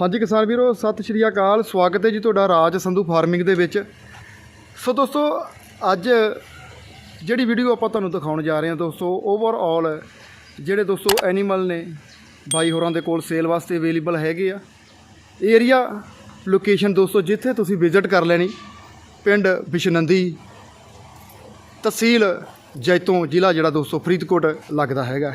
ਹਾਂਜੀ ਕਿਸਾਨ ਵੀਰੋ, ਸਤਿ ਸ਼੍ਰੀ ਅਕਾਲ। ਸਵਾਗਤ ਹੈ ਜੀ ਤੁਹਾਡਾ ਰਾਜ ਸੰਧੂ ਫਾਰਮਿੰਗ ਦੇ ਵਿੱਚ। ਸੋ ਦੋਸਤੋ, ਅੱਜ ਜਿਹੜੀ ਵੀਡੀਓ ਆਪਾਂ ਤੁਹਾਨੂੰ ਦਿਖਾਉਣ ਜਾ ਰਹੇ ਹਾਂ ਦੋਸਤੋ ਓਵਰਆਲ ਜਿਹੜੇ ਦੋਸਤੋ ਐਨੀਮਲ ਨੇ, ਬਾਈ ਹੋਰਾਂ ਦੇ ਕੋਲ ਸੇਲ ਵਾਸਤੇ ਅਵੇਲੇਬਲ ਹੈਗੇ ਆ। ਏਰੀਆ ਲੋਕੇਸ਼ਨ ਦੋਸਤੋ, ਜਿੱਥੇ ਤੁਸੀਂ ਵਿਜ਼ਿਟ ਕਰ ਲੈਣੀ, ਪਿੰਡ ਬਿਸ਼ਨੰਦੀ, ਤਹਿਸੀਲ ਜੈਤੋਂ ਜ਼ਿਲ੍ਹਾ ਜਿਹੜਾ ਦੋਸਤੋ ਫਰੀਦਕੋਟ ਲੱਗਦਾ ਹੈਗਾ।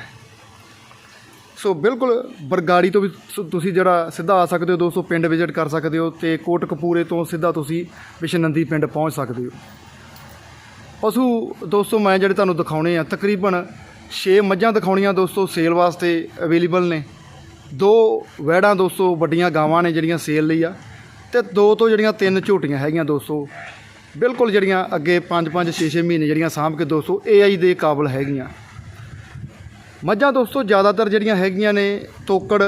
ਸੋ ਬਿਲਕੁਲ ਬਰਗਾੜੀ ਤੋਂ ਵੀ ਸ- ਤੁਸੀਂ ਜਿਹੜਾ ਸਿੱਧਾ ਆ ਸਕਦੇ ਹੋ ਦੋਸਤੋ ਪਿੰਡ ਵਿਜ਼ਿਟ ਕਰ ਸਕਦੇ ਹੋ ਤੇ ਕੋਟਕਪੂਰੇ ਤੋਂ ਸਿੱਧਾ ਤੁਸੀਂ ਵਿਸ਼ਨੰਦੀ ਪਿੰਡ ਪਹੁੰਚ ਸਕਦੇ ਹੋ। ਪਸ਼ੂ, ਦੋਸਤੋ, ਮੈਂ ਜਿਹੜੇ ਤੁਹਾਨੂੰ ਦਿਖਾਉਣੇ ਆ, ਤਕਰੀਬਨ 6 ਮੱਝਾਂ ਦਿਖਾਉਣੀਆਂ ਦੋਸਤੋ ਸੇਲ ਵਾਸਤੇ ਅਵੇਲੇਬਲ ਨੇ। ਦੋ ਵੈੜਾਂ ਦੋਸਤੋ ਵੱਡੀਆਂ ਗਾਵਾਂ ਨੇ ਜਿਹੜੀਆਂ ਸੇਲ ਲਈ ਆ ਤੇ ਦੋ ਤੋਂ ਜਿਹੜੀਆਂ ਤਿੰਨ ਝੋਟੀਆਂ ਹੈਗੀਆਂ ਦੋਸਤੋ, ਬਿਲਕੁਲ ਜਿਹੜੀਆਂ ਅੱਗੇ 5-5 6-6 ਮਹੀਨੇ ਜਿਹੜੀਆਂ ਸਾਂਭ ਕੇ ਦੋਸਤੋ AI ਦੇ ਕਾਬਲ ਹੈਗੀਆਂ। ਮੱਝਾਂ ਦੋਸਤੋ, ਜ਼ਿਆਦਾਤਰ ਜਿਹੜੀਆਂ ਹੈਗੀਆਂ ਨੇ ਤੋਕੜ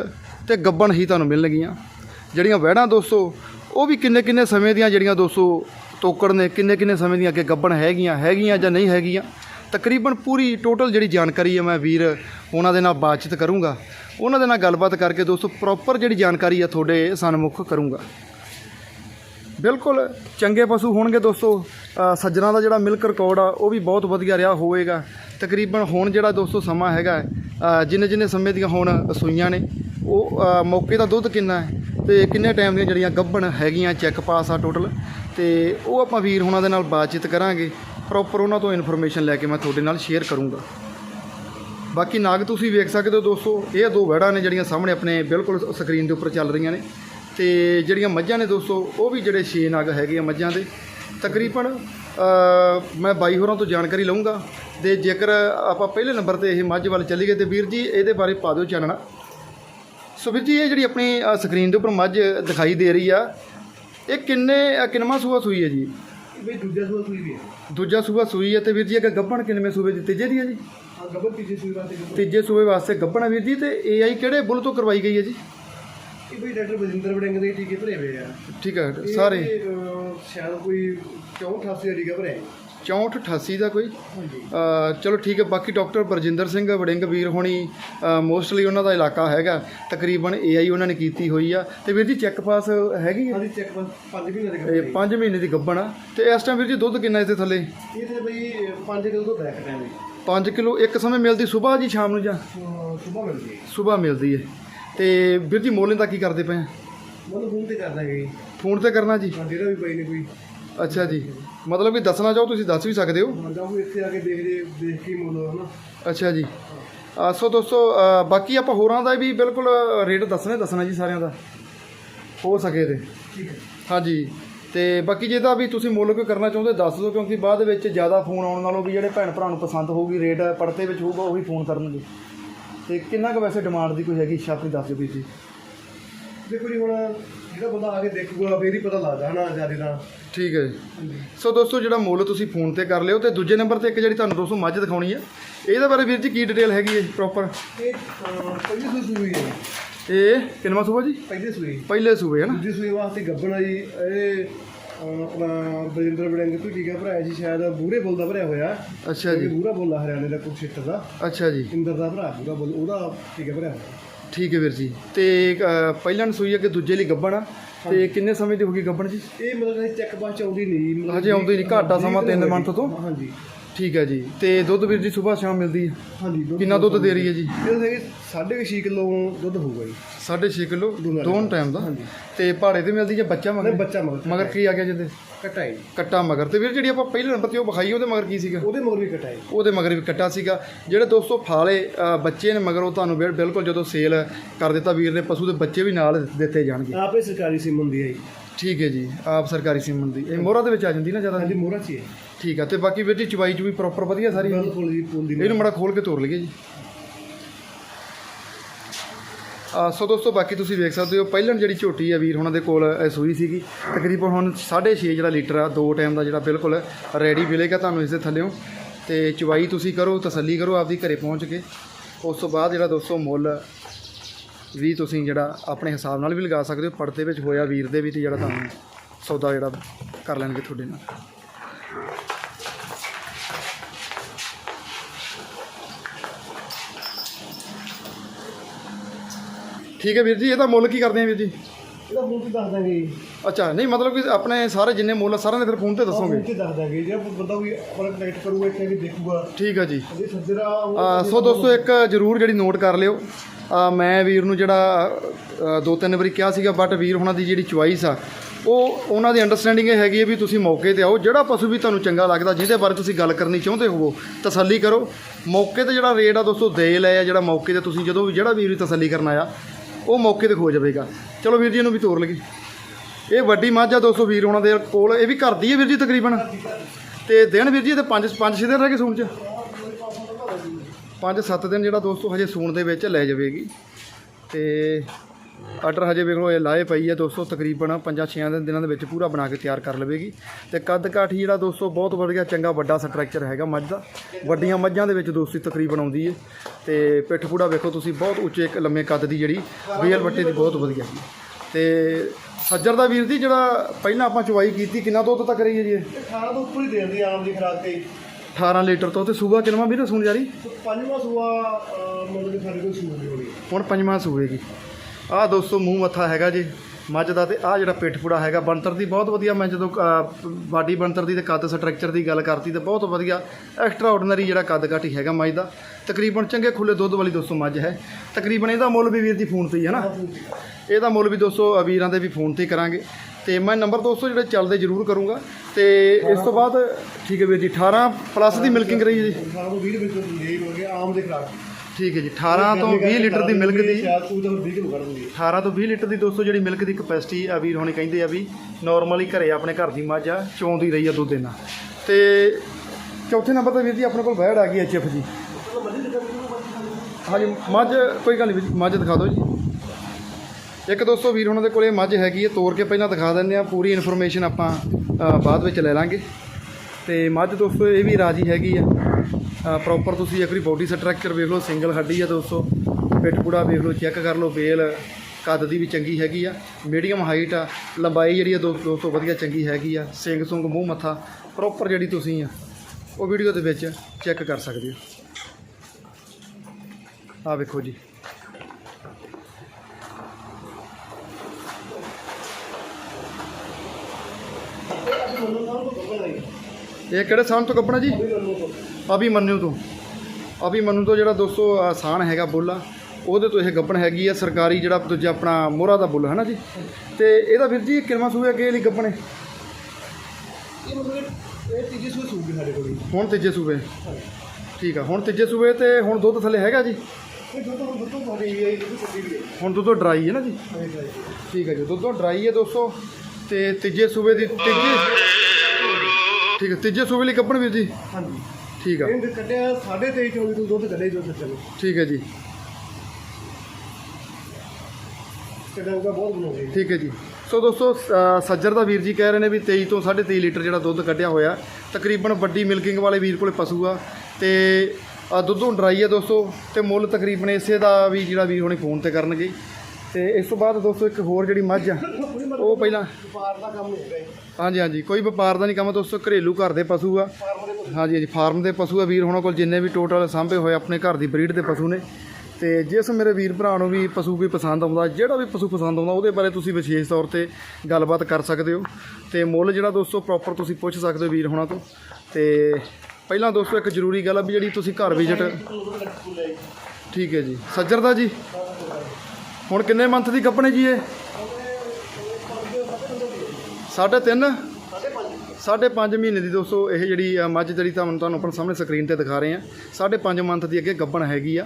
ਤੇ ਗੱਬਣ ਹੀ ਤੁਹਾਨੂੰ ਮਿਲਣਗੀਆਂ ਜਿਹੜੀਆਂ ਵਹਿੜਾਂ ਦੋਸਤੋ, ਉਹ ਵੀ ਕਿੰਨੇ ਕਿੰਨੇ ਸਮੇਂ ਦੀਆਂ ਜਿਹੜੀਆਂ ਦੋਸਤੋ ਤੋਕੜ ਨੇ, ਕਿੰਨੇ ਕਿੰਨੇ ਸਮੇਂ ਦੀਆਂ ਅੱਗੇ ਗੱਬਣ ਹੈਗੀਆਂ ਹੈਗੀਆਂ ਜਾਂ ਨਹੀਂ ਹੈਗੀਆਂ, ਤਕਰੀਬਨ ਪੂਰੀ ਟੋਟਲ ਜਿਹੜੀ ਜਾਣਕਾਰੀ ਹੈ ਮੈਂ ਵੀਰ ਉਹਨਾਂ ਦੇ ਨਾਲ ਬਾਤਚੀਤ ਕਰੂੰਗਾ। ਉਹਨਾਂ ਦੇ ਨਾਲ ਗੱਲਬਾਤ ਕਰਕੇ ਦੋਸਤੋ ਪ੍ਰੋਪਰ ਜਿਹੜੀ ਜਾਣਕਾਰੀ ਹੈ ਤੁਹਾਡੇ ਸਨਮੁਖ ਕਰੂੰਗਾ। ਬਿਲਕੁਲ ਚੰਗੇ ਪਸ਼ੂ ਹੋਣਗੇ ਦੋਸਤੋ। ਅ, ਸੱਜਣਾ ਦਾ ਜਿਹੜਾ ਮਿਲਕ ਰਿਕਾਰਡ ਆ ਉਹ ਵੀ ਬਹੁਤ ਵਧੀਆ ਰਿਹਾ ਹੋਵੇਗਾ। ਤਕਰੀਬਨ ਹੁਣ ਜਿਹੜਾ ਦੋਸਤੋ ਸਮਾਂ ਹੈਗਾ ਜਿੰਨੇ ਜਿੰਨੇ ਸਮੇਂ ਦੀਆਂ ਹੁਣ ਸੂਈਆਂ ਨੇ ਉਹ ਮੌਕੇ ਦਾ ਦੁੱਧ ਕਿੰਨਾ ਹੈ ਤੇ ਕਿੰਨੇ ਟਾਈਮ ਦੀਆਂ ਜਿਹੜੀਆਂ ਗੱਭਣ ਹੈਗੀਆਂ ਚੈੱਕ ਪਾਸ ਆ ਟੋਟਲ ਤੇ ਉਹ ਆਪਾਂ ਵੀਰ ਹੁਣਾਂ ਦੇ ਨਾਲ ਬਾਤਚੀਤ ਕਰਾਂਗੇ। ਪ੍ਰੋਪਰ ਉਹਨਾਂ ਤੋਂ ਇਨਫੋਰਮੇਸ਼ਨ ਲੈ ਕੇ ਮੈਂ ਤੁਹਾਡੇ ਨਾਲ ਸ਼ੇਅਰ ਕਰੂੰਗਾ। ਬਾਕੀ ਨਾਗ ਤੁਸੀਂ ਵੇਖ ਸਕਦੇ ਹੋ ਦੋਸਤੋ ਇਹ ਦੋ ਵੜਾ ਨੇ ਜਿਹੜੀਆਂ ਸਾਹਮਣੇ ਆਪਣੇ ਬਿਲਕੁਲ ਸਕਰੀਨ ਦੇ ਉੱਪਰ ਚੱਲ ਰਹੀਆਂ ਨੇ। ਤੇ ਜਿਹੜੀਆਂ ਮੱਝਾਂ ਨੇ ਦੋਸਤੋ ਉਹ ਵੀ ਜਿਹੜੇ 6 ਨਗ ਹੈਗੇ ਆ ਮੱਝਾਂ ਦੇ। ਤਕਰੀਬਨ ਮੈਂ ਬਾਈ ਹੋਰਾਂ ਤੋਂ ਜਾਣਕਾਰੀ ਲਵਾਂਗਾ ਤੇ ਜੇਕਰ ਆਪਾਂ ਪਹਿਲੇ ਨੰਬਰ ਤੇ ਇਹ ਮੱਝ ਵੱਲ ਚੱਲੀ ਗਏ ਤੇ ਵੀਰ ਜੀ ਇਹਦੇ ਬਾਰੇ ਪਾ ਦਿਓ ਚਾਨਣਾ। ਸੋ ਵੀਰ ਜੀ ਇਹ ਜਿਹੜੀ ਆਪਣੀ ਸਕਰੀਨ ਦੇ ਉੱਪਰ ਮੱਝ ਦਿਖਾਈ ਦੇ ਰਹੀ ਆ ਇਹ ਕਿੰਨੇ ਕਿੰਨਵਾਂ ਸੂਆ ਸੂਈ ਹੈ ਜੀ? ਬਈ ਦੂਜਾ ਸੂਆ ਸੂਈ ਵੀ ਹੈ। ਦੂਜਾ ਸੂਆ ਸੂਈ ਹੈ ਤੇ ਵੀਰ ਜੀ ਇਹ ਗੱਭਣ ਕਿੰਨਵੇਂ ਸੂਬੇ ਦੀ ਤੀਜੇ ਦੀ ਹੈ ਜੀ? ਗੱਬਰ ਤੀਜੇ ਸੂਈ ਵਾਸਤੇ ਤੀਜੇ ਸੂਬੇ ਵਾਸਤੇ ਗੱਭਣ ਵੀਰ ਜੀ ਤੇ ਏਆਈ ਕਿਹੜੇ ਬੁੱਲ ਤੋਂ ਕਰਵਾਈ ਗਈ ਹੈ ਜੀ? ਇਹ ਬਈ ਡਾਕਟਰ ਬਜਿੰਦਰ ਵੜਿੰਗ ਦੇ ਟੀਕੇ ਭਰੇ ਹੋਏ ਆ। ਠੀਕ ਹੈ ਇਹ ਸਾਰੇ ਅਹ, ਸ਼ਾਇਦ ਕੋਈ 64 88 ਦਾ ਟੀਕਾ ਭਰਿਆ 64 88 ਦਾ ਕੋਈ? ਹਾਂਜੀ। ਅ, ਚਲੋ ਠੀਕ ਹੈ ਬਾਕੀ ਡਾਕਟਰ ਬਰਜਿੰਦਰ ਸਿੰਘ ਵੜਿੰਗ ਵੀਰ ਹੋਣੀ ਮੋਸਟਲੀ ਉਹਨਾਂ ਦਾ ਇਲਾਕਾ ਹੈਗਾ। ਤਕਰੀਬਨ ਏਆਈ ਉਹਨਾਂ ਨੇ ਕੀਤੀ ਹੋਈ ਆ। ਤੇ ਵੀਰ ਜੀ ਚੈੱਕ ਪਾਸ ਹੈਗੀ ਆ? ਹਾਂਜੀ ਚੈੱਕ 5 ਮਹੀਨੇ ਦੇ ਇਹ ਗੱਬਰ 5 ਮਹੀਨੇ ਦੀ ਗੱਭਣ ਆ। ਤੇ ਇਸ ਟਾਈਮ ਵੀਰ ਜੀ ਦੁੱਧ ਕਿੰਨਾ ਇਹਦੇ ਥੱਲੇ? ਇਹ ਤੇ ਬਈ 5 ਕਿਲੋ ਤੋਂ ਬੈਕ ਟਾਈਮ 5 ਕਿਲੋ ਇੱਕ ਸਮੇਂ ਮਿਲਦੀ ਸਵੇਰ ਜੀ ਸ਼ਾਮ ਨੂੰ ਜਾਂ? ਸਵੇਰ ਮਿਲਦੀ ਹੈ। ਸਵੇਰ ਮਿਲਦੀ ਹੈ। ਤੇ ਵੀਰ ਜੀ ਮੋਲੇ ਦਾ ਕੀ ਕਰਦੇ ਪਏ ਆ? ਮਤਲਬ ਫੋਨ ਤੇ ਕਰਦਾ ਹੈ ਫੋਨ ਤੇ ਕਰਨਾ ਜੀ? ਹਾਂ ਜਿਹੜਾ ਵੀ ਪਈ ਨੇ ਕੋਈ। ਅੱਛਾ ਜੀ। ਮਤਲਬ ਕਿ ਦੱਸਣਾ ਚਾਹੋ ਤੁਸੀਂ ਦੱਸ ਵੀ ਸਕਦੇ ਹੋ? ਹਾਂ ਜਾਂ ਇੱਥੇ ਆ ਕੇ ਦੇਖ ਜੇ ਦੇਖ ਕੇ ਮੁੱਲ ਹਨਾ ਅੱਛਾ ਜੀ। ਅ, ਸੋ ਦੋਸਤੋ ਅ, ਬਾਕੀ ਆਪਾਂ ਹੋਰਾਂ ਦਾ ਵੀ ਬਿਲਕੁਲ ਰੇਟ ਦੱਸਣਾ ਹੀ ਦੱਸਣਾ ਜੀ ਸਾਰਿਆਂ ਦਾ। ਹੋ ਸਕੇ ਤੇ। ਠੀਕ ਹੈ। ਹਾਂਜੀ ਤੇ ਬਾਕੀ ਜੇ ਤਾਂ ਵੀ ਤੁਸੀਂ ਮੁੱਲ ਕੋਈ ਕਰਨਾ ਚਾਹੁੰਦੇ ਦੱਸ ਦਿਓ ਕਿਉਂਕਿ ਬਾਅਦ ਵਿੱਚ ਜ਼ਿਆਦਾ ਫੋਨ ਆਉਣ ਨਾਲੋਂ ਵੀ ਜਿਹੜੇ ਭੈਣ ਭਰਾ ਨੂੰ ਪਸੰਦ ਹੋਊਗੀ ਰੇਟ ਪੜਤੇ ਵਿੱਚ ਹੋਊਗਾ ਉਹੀ ਫੋਨ ਕਰਨਗੇ। ਤੇ ਕਿੰਨਾ ਕੁ ਵੈਸੇ ਡਿਮਾਂਡ ਦੀ ਕੋਈ ਹੈਗੀ ਆਪਣੀ ਦੱਸ ਦਿਓ ਵੀਰ ਜੀ? ਦੇਖੋ ਜੀ ਹੁਣ ਜਿਹੜਾ ਬੰਦਾ ਆ ਕੇ ਦੇਖੂਗਾ ਫੇਰ ਹੀ ਪਤਾ ਲੱਗਦਾ ਹਨਾ ਜ਼ਿਆਦਾ ਤਾਂ ਠੀਕ ਹੈ ਜੀ। ਸੋ ਦੋਸਤੋ ਜਿਹੜਾ ਮੁੱਲ ਤੁਸੀਂ ਫੋਨ ਤੇ ਕਰ ਲਿਓ ਤੇ ਦੂਜੇ ਨੰਬਰ ਤੇ ਇੱਕ ਜਿਹੜੀ ਤੁਹਾਨੂੰ ਦੋਸਤੋ ਮੱਝ ਦਿਖਾਉਣੀ ਹੈ ਇਹਦੇ ਬਾਰੇ ਵੀਰ ਜੀ ਕੀ ਡਿਟੇਲ ਹੈਗੀ ਹੈ ਪ੍ਰੋਪਰ ਇਹ ਪਹਿਲੀ ਸੂਈ ਸੂਈ ਹੈ ਇਹ ਕਿੰਨਵਾਂ ਸੂਬਾ ਜੀ? ਪਹਿਲੀ ਸੂਈ। ਪਹਿਲੇ ਸੂਬੇ ਹੈ ਨਾ ਦੂਜੀ ਸੂਈ ਵਾਸਤੇ ਗੱਬਣਾ ਜੀ ਇਹ ਆਪਣਾ ਬਜਿੰਦਰ ਬੜਿੰਗ ਤੋਂ ਟੀਕਾ ਭਰਾਇਆ ਸੀ ਸ਼ਾਇਦ ਬੂਰੇ ਬੁੱਲ ਦਾ ਭਰਿਆ ਹੋਇਆ। ਅੱਛਾ ਜੀ। ਬੂਰਾ ਬੁੱਲ ਆ ਹਰਿਆਣੇ ਦਾ ਕੁਰਸ਼ੇਤਰ ਦਾ। ਅੱਛਾ ਜੀ। ਇੰਦਰ ਦਾ ਭਰਾ ਬੂਰਾ ਬੁੱਲ ਉਹਦਾ ਟੀਕਾ ਭਰਿਆ ਹੋਇਆ। ਠੀਕ ਹੈ ਵੀਰ ਜੀ। ਤੇ ਪਹਿਲਾਂ ਸੂਈ ਹੈ ਕਿ ਦੂਜੇ ਲਈ ਗੱਬਣ ਤੇ ਕਿੰਨੇ ਸਮੇਂ ਦੀ ਹੋ ਗਈ ਗੱਬਣ ਜੀ? ਇਹ ਮਤਲਬ ਇਹ ਚੈੱਕ ਚ ਆਉਂਦੀ ਨਹੀਂ ਮਤਲਬ ਹਜੇ ਆਉਂਦੀ ਨਹੀਂ ਘਾਟਾ ਸਮਾਂ 3 ਮੰਥ ਤੋਂ। ਹਾਂਜੀ। ਠੀਕ ਹੈ ਜੀ। ਤੇ ਦੁੱਧ ਵੀਰ ਜੀ ਸਵੇਰ ਸ਼ਾਮ ਮਿਲਦੀ ਹੈ। ਹਾਂਜੀ ਕਿੰਨਾ ਦੁੱਧ ਦੇ ਰਹੀ ਹੈ ਜੀ? ਇਹ ਹੈਗੇ 6.5 ਕਿਲੋ ਦੁੱਧ ਹੋਊਗਾ ਜੀ। 6.5 ਕਿਲੋ ਦੋਨਾਂ ਟਾਈਮ ਦਾ। ਤੇ ਭਾੜੇ ਤੇ ਮਿਲਦੀ ਜਾਂ ਬੱਚਾ ਨਹੀਂ ਮਗਰ ਬੱਚਾ ਮਗਰ। ਮਗਰ ਕੀ ਆ ਗਿਆ ਜਿਹਦੇ? ਕਟਾਈ। ਕੱਟਾ ਮਗਰ। ਤੇ ਵੀਰ ਜਿਹੜੀ ਆਪਾਂ ਪਹਿਲੇ ਨੰਬਰ ਤੇ ਉਹ ਵਿਖਾਈ ਉਹਦੇ ਮਗਰ ਕੀ ਸੀਗਾ? ਉਹਦੇ ਮਗਰ ਵੀ ਕਟਾਈ। ਉਹਦੇ ਮਗਰ ਵੀ ਕੱਟਾ ਸੀਗਾ। ਜਿਹੜੇ ਦੋਸਤੋ ਫਾਲੇ ਬੱਚੇ ਨੇ ਮਗਰ ਉਹ ਤੁਹਾਨੂੰ ਬਿਲ- ਬਿਲਕੁਲ ਜਦੋਂ ਸੇਲ ਕਰ ਦਿੱਤਾ ਵੀਰ ਨੇ ਪਸ਼ੂ ਦੇ ਬੱਚੇ ਵੀ ਨਾਲ ਦਿੱਤੇ ਜਾਣਗੇ। ਆਪੇ ਸਰਕਾਰੀ ਸਿਮ ਹੁੰਦੀ ਹੈ ਜੀ। ਠੀਕ ਹੈ ਜੀ ਆਪ ਸਰਕਾਰੀ ਸੀਮਨ ਦੀ ਇਹ ਮੋਹਰਾ ਦੇ ਵਿੱਚ ਆ ਜਾਂਦੀ ਨਾ ਜ਼ਿਆਦਾ? ਹਾਂਜੀ ਮੋਹਰਾ ਚ ਹੀ ਹੈ। ਠੀਕ ਆ ਤੇ ਬਾਕੀ ਵੀਰ ਜੀ ਚਵਾਈ ਚ ਵੀ ਪ੍ਰੋਪਰ ਵਧੀਆ ਸਾਰੀ? ਬਿਲਕੁਲ ਜੀ ਪੁੱਲ ਦੀ ਇਹਨੂੰ ਮੜਾ ਖੋਲ ਕੇ ਤੋੜ ਲਈਏ ਜੀ ਆ ਸੋ ਦੋਸਤੋ, ਬਾਕੀ ਤੁਸੀਂ ਵੇਖ ਸਕਦੇ ਹੋ ਪਹਿਲਾਂ ਜਿਹੜੀ ਝੋਟੀ ਆ ਵੀਰ ਉਹਨਾਂ ਦੇ ਕੋਲ ਇਹ ਸੂਈ ਸੀਗੀ। ਤਕਰੀਬਨ ਹੁਣ 6.5 ਜਿਹੜਾ ਲੀਟਰ ਆ, ਦੋ ਟਾਈਮ ਦਾ ਜਿਹੜਾ ਬਿਲਕੁਲ ਰੈਡੀ ਮਿਲੇਗਾ ਤੁਹਾਨੂੰ ਇਸ ਦੇ ਥੱਲੇੋਂ ਤੇ ਚਵਾਈ ਤੁਸੀਂ ਕਰੋ, ਤਸੱਲੀ ਕਰੋ ਆਪਦੀ ਘਰੇ ਪਹੁੰਚ ਕੇ। ਉਸ ਤੋਂ ਬਾਅਦ ਜਿਹੜਾ ਦੋਸਤੋ, ਮੁੱਲ ਵੀ ਤੁਸੀਂ ਜਿਹੜਾ ਆਪਣੇ ਹਿਸਾਬ ਨਾਲ ਵੀ ਲਗਾ ਸਕਦੇ ਹੋ। ਪਰਦੇ ਵਿੱਚ ਹੋਇਆ ਵੀਰ ਦੇ ਵੀ ਤੇ ਜਿਹੜਾ ਤੁਹਾਨੂੰ ਸੌਦਾ ਜਿਹੜਾ ਕਰ ਲੈਣਗੇ ਤੁਹਾਡੇ ਨਾਲ। ਠੀਕ ਹੈ ਵੀਰ ਜੀ ਇਹਦਾ ਮੁੱਲ ਕੀ ਕਰਦੇ ਆ ਵੀਰ ਜੀ? ਇਹਦਾ ਫੋਨ ਤੇ ਦੱਸ ਦਾਂਗੇ ਜੀ। ਅੱਛਾ ਨਹੀਂ ਮਤਲਬ ਕਿ ਆਪਣੇ ਸਾਰੇ ਜਿੰਨੇ ਮੁੱਲ ਆ, ਸਾਰਿਆਂ ਦੇ ਫਿਰ ਫੋਨ ਤੇ ਦੱਸੋਗੇ? ਤੇ ਦੱਸ ਦਾਂਗੇ ਜੇ ਬੰਦਾ ਕੋਈ ਆਪਣਾ ਕਨੈਕਟ ਕਰੂਗਾ ਇੱਥੇ ਵੀ ਦੇਖੂਗਾ। ਠੀਕ ਆ ਜੀ। ਜੇ ਸੱਜਰਾ ਆ, ਸੋ ਦੋਸਤੋ ਇੱਕ ਜਰੂਰ ਜਿਹੜੀ ਨੋਟ ਕਰ ਲਿਓ। ਆ, ਮੈਂ ਵੀਰ ਨੂੰ ਜਿਹੜਾ ਅ, ਦੋ ਤਿੰਨ ਵਾਰੀ ਕਿਹਾ ਸੀਗਾ ਬਟ ਵੀਰ ਹੁਣਾਂ ਦੀ ਜਿਹੜੀ ਚੁਆਇਸ ਆ ਉਹ ਉਹਨਾਂ ਦੀ ਅੰਡਰਸਟੈਂਡਿੰਗ ਇਹ ਹੈਗੀ ਹੈ ਵੀ ਤੁਸੀਂ ਮੌਕੇ ਤੇ ਆਓ। ਜਿਹੜਾ ਪਸ਼ੂ ਵੀ ਤੁਹਾਨੂੰ ਚੰਗਾ ਲੱਗਦਾ ਜਿਹਦੇ ਬਾਰੇ ਤੁਸੀਂ ਗੱਲ ਕਰਨੀ ਚਾਹੁੰਦੇ ਹੋਵੋ ਤਸੱਲੀ ਕਰੋ। ਮੌਕੇ ਤੇ ਜਿਹੜਾ ਰੇਟ ਆ ਦੋਸਤੋ ਦੇ ਲਿਆ ਜਿਹੜਾ ਮੌਕੇ ਤੇ ਤੁਸੀਂ ਜਦੋਂ ਵੀ ਜਿਹੜਾ ਵੀਰ ਵੀ ਤਸੱਲੀ ਕਰਨ ਆਇਆ ਉਹ ਮੌਕੇ ਤੇ ਖੋ ਜਾਵੇਗਾ। ਚਲੋ ਵੀਰ ਜੀ, ਇਹਨੂੰ ਵੀ ਤੋਰ ਲਈਏ। ਇਹ ਵੱਡੀ ਮੱਝ ਆ ਦੋਸਤੋ ਵੀਰ ਉਹਨਾਂ ਦੇ ਕੋਲ, ਇਹ ਵੀ ਘਰ ਦੀ ਹੈ ਵੀਰ ਜੀ ਤਕਰੀਬਨ? ਤੇ ਦਿਨ ਵੀਰ ਜੀ ਇਹਦੇ 5 5 6 ਦਿਨ ਰਹਿ ਗਏ ਸੂਣ ਚ। ਪੰਜ ਸੱਤ ਦਿਨ ਜਿਹੜਾ ਦੋਸਤੋ ਹਜੇ ਸੂਣ ਦੇ ਵਿੱਚ ਲੈ ਜਾਵੇਗੀ। ਤੇ ਆਰਡਰ ਹਜੇ ਵੇਖ ਲਓ ਇਹ ਲਾਏ ਪਈ ਹੈ ਦੋਸਤੋ ਤਕਰੀਬਨ ਪੰਜਾਂ ਛੇਆਂ ਦਿਨ ਦੇ ਵਿੱਚ ਪੂਰਾ ਬਣਾ ਕੇ ਤਿਆਰ ਕਰ ਲਵੇਗੀ। ਤੇ ਕੱਦ ਕਾਠੀ ਜਿਹੜਾ ਦੋਸਤੋ ਬਹੁਤ ਵਧੀਆ ਚੰਗਾ ਵੱਡਾ ਸਟਰਕਚਰ ਹੈਗਾ ਮੱਝ ਦਾ। ਵੱਡੀਆਂ ਮੱਝਾਂ ਦੇ ਵਿੱਚ ਦੋਸਤੀ ਤਕਰੀਬਨ ਆਉਂਦੀ ਹੈ ਤੇ ਪਿੱਠ ਪੂੜਾ ਵੇਖੋ ਤੁਸੀਂ ਬਹੁਤ ਉੱਚੇ ਇੱਕ ਲੰਮੇ ਕੱਦ ਦੀ ਜਿਹੜੀ ਵੇਲ ਵੱਟੇ ਦੀ ਬਹੁਤ ਵਧੀਆ। ਤੇ ਸੱਜਰ ਦਾ ਵੀਰ ਜੀ ਜਿਹੜਾ ਪਹਿਲਾਂ ਆਪਾਂ ਚੁਵਾਈ ਕੀਤੀ ਕਿੰਨਾ ਦੁੱਧ ਤੱਕ ਰਹੀ ਹੈ ਜੀ ਇਹ? ਇਹ ਖਾਣਾ ਤੋਂ ਉੱਪਰ ਹੀ ਦੇ ਦਿੰਦੀ ਆਮ ਦੀ ਖਰਾਕ ਤੇ। 18 ਲੀਟਰ ਤੋਂ। ਤੇ ਸੂਬਾ ਕਿੰਨਵਾਂ ਵੀਰ ਸੂਣ ਜਾਰੀ? ਪੰਜਵਾਂ ਸੂਆ ਮਤਲਬ ਸਾਡੇ ਕੋਲ ਸੂਆ ਦੀ ਹੋਣੀ। ਹੁਣ ਪੰਜਵਾਂ ਸੂਏਗੀ। ਆਹ ਦੋਸਤੋ ਮੂੰਹ ਮੱਥਾ ਹੈਗਾ ਜੀ, ਮੱਝ ਦਾ ਤੇ ਆਹ ਜਿਹੜਾ ਪਿੱਠ ਪੁੜਾ ਹੈਗਾ, ਬਣਤਰ ਦੀ ਬਹੁਤ ਵਧੀਆ ਮੈਂ ਜਦੋਂ ਬਾਡੀ ਬਣਤਰ ਦੀ ਤੇ ਕੱਦ ਸਟਰਕਚਰ ਦੀ ਗੱਲ ਕਰਤੀ ਤੇ ਬਹੁਤ ਵਧੀਆ ਐਕਸਟਰਾ ਆਰਡੀਨਰੀ ਜਿਹੜਾ ਕੱਦ ਕਾਠੀ ਹੈਗਾ ਮੱਝ ਦਾ। ਤਕਰੀਬਨ ਚੰਗੇ ਖੁੱਲੇ ਦੁੱਧ ਵਾਲੀ ਦੋਸਤੋ ਮੱਝ ਹੈ। ਤਕਰੀਬਨ ਇਹਦਾ ਮੁੱਲ ਵੀ ਵੀਰ ਦੀ ਫੋਨ ਤੇ ਹੀ ਹੈ ਨਾ। ਇਹਦਾ ਮੁੱਲ ਵੀ ਦੋਸਤੋ ਵੀਰਾਂ ਦੇ ਵੀ ਫੋਨ ਤੇ ਕਰਾਂਗੇ। ਤੇ ਮੈਂ ਨੰਬਰ ਦੋਸਤੋ ਜਿਹੜੇ ਚੱਲਦੇ ਜ਼ਰੂਰ ਕਰੂੰਗਾ। ਤੇ ਇਸ ਤੋਂ ਬਾਅਦ, ਠੀਕ ਹੈ ਵੀਰ ਜੀ 18 ਪਲੱਸ ਦੀ ਮਿਲਕਿੰਗ ਰਹੀ ਹੈ ਜੀ। ਖਾਣਾ ਤੋਂ 20 ਰੁਪਏ ਤੋਂ ਹੋ ਗਿਆ, ਆਮ ਦੇ ਖਿਲਾਫ ਠੀਕ ਹੈ ਜੀ 18 ਤੋਂ 20 ਲੀਟਰ ਦੀ ਮਿਲਕ ਦੀ ਸ਼ਾਇਦ ਤੂੰ ਤਾਂ 20 ਕਿਲੋ ਕਰ ਦੂੰਗੀ 18 ਤੋਂ 20 ਲੀਟਰ ਦੀ ਦੋਸਤੋ ਜਿਹੜੀ ਮਿਲਕ ਦੀ ਕਪੈਸਿਟੀ ਆ ਵੀਰ ਹੋਣੀ ਕਹਿੰਦੇ ਆ ਵੀ ਨਾਰਮਲੀ ਘਰੇ ਆਪਣੇ ਘਰ ਦੀ ਮੱਝ ਆ ਚੋਂਦੀ ਰਹੀ ਆ ਦੁੱਧ ਨਾਲ। ਤੇ ਚੌਥੇ ਨੰਬਰ ਤੇ ਵੀਰ ਜੀ ਆਪਣੇ ਕੋਲ ਬੈੜ ਆ ਗਈ ਐਚਐਫ ਜੀ। ਹਾਂਜੀ ਮੱਝ ਕੋਈ ਗੱਲ ਨਹੀਂ ਮੱਝ ਦਿਖਾ ਦਿਓ ਜੀ। ਇੱਕ ਦੋਸਤੋ ਵੀਰ ਉਹਨਾਂ ਦੇ ਕੋਲੇ ਮੱਝ ਹੈਗੀ ਹੈ ਤੋੜ ਕੇ ਪਹਿਲਾਂ ਦਿਖਾ ਦਿੰਦੇ ਆ ਪੂਰੀ ਇਨਫੋਰਮੇਸ਼ਨ ਆਪਾਂ ਬਾਅਦ ਵਿੱਚ ਲੈ ਲਾਂਗੇ। ਤੇ ਮੱਝ ਦੋਸਤੋ ਇਹ ਵੀ ਰਾਜੀ ਹੈਗੀ ਆ। ਪ੍ਰੋਪਰ ਤੁਸੀਂ ਇੱਕ ਵਾਰੀ ਬੋਡੀ ਸਟਰਕਚਰ ਵੇਖ ਲਓ ਸਿੰਗਲ ਹੱਡੀ ਆ ਦੋਸਤੋ। ਪਿੱਠ ਪੂੜਾ ਵੇਖ ਲਓ ਚੈੱਕ ਕਰ ਲਓ ਬੇਲ ਕੱਦ ਦੀ ਵੀ ਚੰਗੀ ਹੈਗੀ ਆ। ਮੀਡੀਅਮ ਹਾਈਟ ਆ, ਲੰਬਾਈ ਜਿਹੜੀ ਆ ਦੋ- ਦੋਸਤੋ, ਵਧੀਆ ਚੰਗੀ ਹੈਗੀ ਆ। ਸਿੰਗ ਸੁੰਗ, ਮੂੰਹ ਮੱਥਾ ਪ੍ਰੋਪਰ ਜਿਹੜੀ ਤੁਸੀਂ ਆ, ਉਹ ਵੀਡੀਓ ਦੇ ਵਿੱਚ ਚੈੱਕ ਕਰ ਸਕਦੇ ਹੋ। ਆ ਵੇਖੋ ਜੀ। ਇਹ ਕਿਹੜੇ ਸਾਲ ਤੋਂ ਕੱਪੜਾ ਜੀ? ਅਭੀ ਮੰਨੂ ਤੋਂ। ਅਭੀ ਮੰਨੂ ਤੋਂ ਜਿਹੜਾ ਦੋਸਤੋ ਆਸਾਨ ਹੈਗਾ ਬੁੱਲ ਉਹਦੇ ਤੋਂ ਇਹ ਗੱਬਣ ਹੈਗੀ ਆ ਸਰਕਾਰੀ ਜਿਹੜਾ ਦੂਜਾ ਆਪਣਾ ਮੋਹਰਾ ਦਾ ਬੁੱਲ ਹੈ ਨਾ ਜੀ? ਤੇ ਇਹਦਾ ਵੀਰ ਜੀ ਕਿੰਨਾ ਸੂਆ ਅੱਗੇ ਲਈ ਗੱਬਣੇ ਇਹ ਮਤਲਬ ਇਹ ਤੀਜੀ ਸੂਆ ਸੂਗੀ ਸਾਡੇ ਕੋਲ। ਹੁਣ ਤੀਜੇ ਸੂਬੇ ਠੀਕ ਆ ਹੁਣ ਤੀਜੇ ਸੂਬੇ ਤੇ ਹੁਣ ਦੁੱਧ ਥੱਲੇ ਹੈਗਾ ਜੀ? ਹੋ ਹੈ ਹੈ। ਹੁਣ ਦੁੱਧ ਡਰਾਈ ਹੈ ਨਾ ਜੀ? ਠੀਕ ਹੈ ਜੀ ਦੁੱਧੋਂ ਡਰਾਈ ਹੈ ਦੋਸਤੋ। ਤੇ ਤੀਜੇ ਸੂਬੇ ਦੀ ਤੀਜੀ ਠੀਕ ਹੈ ਤੀਜੇ ਸੂਬੇ ਲਈ ਕੱਪਣ ਵੀਰ ਜੀ? ਹਾਂਜੀ। ਠੀਕ ਆ। ਇਹ ਕੱਢਿਆ 23.5 24 ਤੋਂ ਦੁੱਧ ਕੱਢਿਆ ਜੋ ਸੱਚਾ ਠੀਕ ਹੈ ਜੀ। ਬਹੁਤ ਬਣਾਉਂਦੇ ਠੀਕ ਹੈ ਜੀ। ਸੋ ਦੋਸਤੋ ਅ, ਸੱਜਰ ਦਾ ਵੀਰ ਜੀ ਕਹਿ ਰਹੇ ਨੇ ਵੀ 23 ਤੋਂ 23.5 ਲੀਟਰ ਜਿਹੜਾ ਦੁੱਧ ਕੱਢਿਆ ਹੋਇਆ ਤਕਰੀਬਨ ਵੱਡੀ ਮਿਲਕਿੰਗ ਵਾਲੇ ਵੀਰ ਕੋਲੇ ਪਸ਼ੂ ਆ। ਤੇ ਆ ਦੁੱਧੋਂ ਡਰਾਈ ਹੈ ਦੋਸਤੋ ਤੇ ਮੁੱਲ ਤਕਰੀਬਨ ਇਸੇ ਦਾ ਵੀ ਜਿਹੜਾ ਵੀਰ ਹੁਣੇ ਫੋਨ ਤੇ ਕਰਨਗੇ। ਤੇ ਇਸ ਤੋਂ ਬਾਅਦ ਦੋਸਤੋ ਇੱਕ ਹੋਰ ਜਿਹੜੀ ਮੱਝ ਆ ਉਹ ਪਹਿਲਾਂ ਵਪਾਰ ਦਾ ਕੰਮ ਹੈਗਾ ਇਹ। ਹਾਂਜੀ ਹਾਂਜੀ। ਕੋਈ ਵਪਾਰ ਦਾ ਨਹੀਂ ਕੰਮ, ਦੋਸਤੋ, ਘਰੇਲੂ ਘਰ ਦੇ ਪਸ਼ੂ ਆ। ਹਾਂਜੀ ਹਾਂਜੀ, ਫਾਰਮ ਦੇ ਪਸ਼ੂ ਆ ਵੀਰ, ਹੁਣਾਂ ਕੋਲ ਜਿੰਨੇ ਵੀ ਟੋਟਲ ਸਾਂਭੇ ਹੋਏ ਆਪਣੇ ਘਰ ਦੀ ਬਰੀਡ ਦੇ ਪਸ਼ੂ ਨੇ। ਤੇ ਜਿਸ ਮੇਰੇ ਵੀਰ ਭਰਾ ਨੂੰ ਵੀ ਪਸ਼ੂ ਕੋਈ ਪਸੰਦ ਆਉਂਦਾ, ਜਿਹੜਾ ਵੀ ਪਸ਼ੂ ਪਸੰਦ ਆਉਂਦਾ, ਉਹਦੇ ਬਾਰੇ ਤੁਸੀਂ ਵਿਸ਼ੇਸ਼ ਤੌਰ ਤੇ ਗੱਲਬਾਤ ਕਰ ਸਕਦੇ ਹੋ। ਤੇ ਮੁੱਲ ਜਿਹੜਾ ਦੋਸਤੋ ਪ੍ਰੋਪਰ ਤੁਸੀਂ ਪੁੱਛ ਸਕਦੇ ਹੋ ਵੀਰ ਹੁਣਾਂ ਤੋਂ। ਤੇ ਪਹਿਲਾਂ ਦੋਸਤੋ, ਇੱਕ ਜ਼ਰੂਰੀ ਗੱਲ ਆ ਵੀ ਜਿਹੜੀ ਤੁਸੀਂ ਘਰ ਵਿਜ਼ਿਟ ਠੀਕ ਹੈ ਜੀ। ਸੱਜਰ ਦਾ ਜੀ? ਹੁਣ ਕਿੰਨੇ ਮੰਥ ਦੀ ਕੱਪਣੇ ਜੀ ਇਹ? ਸਾਢੇ ਤਿੰਨ? ਸਾਢੇ ਪੰਜ ਮਹੀਨੇ ਦੀ ਦੋਸਤੋ ਇਹ ਜਿਹੜੀ ਮੱਝ ਜਿਹੜੀ ਤੁਹਾਨੂੰ ਤੁਹਾਨੂੰ ਆਪਣੇ ਸਾਹਮਣੇ ਸਕਰੀਨ ਤੇ ਦਿਖਾ ਰਹੇ ਆ ਸਾਢੇ ਪੰਜ ਮੰਥ ਦੀ ਅੱਗੇ ਗੱਬਣ ਹੈਗੀ ਆ।